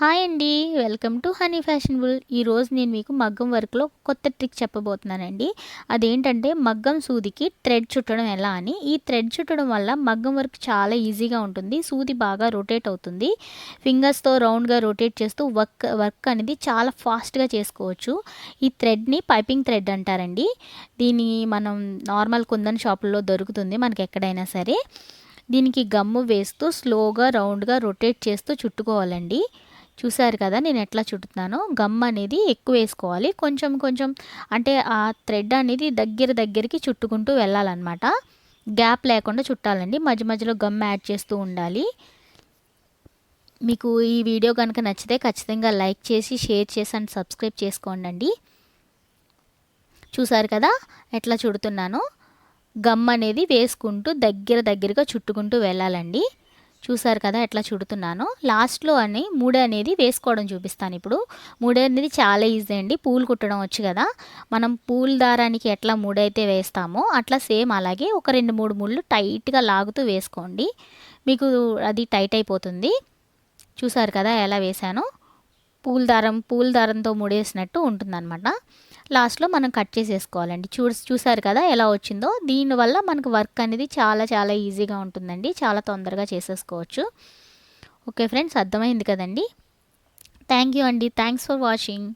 Hi అండి. Welcome to honey fashionable. ఈరోజు నేను మీకు మగ్గం వర్క్లో కొత్త ట్రిక్ చెప్పబోతున్నానండి. అదేంటంటే మగ్గం సూదికి థ్రెడ్ చుట్టడం ఎలా అని. ఈ థ్రెడ్ చుట్టడం వల్ల మగ్గం వర్క్ చాలా ఈజీగా ఉంటుంది. సూది బాగా రొటేట్ అవుతుంది. ఫింగర్స్తో రౌండ్గా రొటేట్ చేస్తూ వర్క్ వర్క్ అనేది చాలా ఫాస్ట్గా చేసుకోవచ్చు. ఈ థ్రెడ్ని పైపింగ్ థ్రెడ్ అంటారండి. దీన్ని మనం నార్మల్ కుందన్ షాపుల్లో దొరుకుతుంది మనకి ఎక్కడైనా సరే. దీనికి గమ్ము వేస్తూ స్లోగా రౌండ్గా రొటేట్ చేస్తూ చుట్టుకోవాలండి. చూసారు కదా నేను ఎట్లా చుట్టుతున్నానో గమ్ అనేది ఎక్కువ వేసుకోవాలి. కొంచెం కొంచెం అంటే ఆ థ్రెడ్ అనేది దగ్గర దగ్గరికి చుట్టుకుంటూ వెళ్ళాలన్నమాట. గ్యాప్ లేకుండా చుట్టాలండి. మధ్య మధ్యలో గమ్ యాడ్ చేస్తూ ఉండాలి. మీకు ఈ వీడియో కనుక నచ్చితే ఖచ్చితంగా లైక్ చేసి షేర్ చేసి అండ్ సబ్స్క్రైబ్ చేసుకోండి చూసారు కదా ఎట్లా చుడుతున్నాను? గమ్ అనేది వేసుకుంటూ దగ్గర దగ్గరగా చుట్టుకుంటూ వెళ్ళాలండి. చూసారు కదా ఎట్లా చుడుతున్నాను. లాస్ట్లో అని మూడే అనేది వేసుకోవడం చూపిస్తాను ఇప్పుడు. మూడే అనేది చాలా ఈజీ అండి. పూలు కుట్టడం వచ్చు కదా. మనం పూల దారానికి ఎట్లా మూడైతే వేస్తామో అట్లా సేమ్ అలాగే ఒక రెండు మూడు ముళ్ళు టైట్గా లాగుతూ వేసుకోండి. మీకు అది టైట్ అయిపోతుంది. చూసారు కదా ఎలా వేసానో పూల దారం పూల దారంతో ముడేసినట్టు ఉంటుందన్నమాట. లాస్ట్లో మనం కట్ చేసేసుకోవాలండి. చూ చూసారు కదా ఎలా వచ్చిందో? దీనివల్ల మనకు వర్క్ అనేది చాలా చాలా ఈజీగా ఉంటుందండి. చాలా తొందరగా చేసేసుకోవచ్చు. ఓకే ఫ్రెండ్స్ అర్థమైంది కదండి? థ్యాంక్ యూ అండి. Thanks for watching.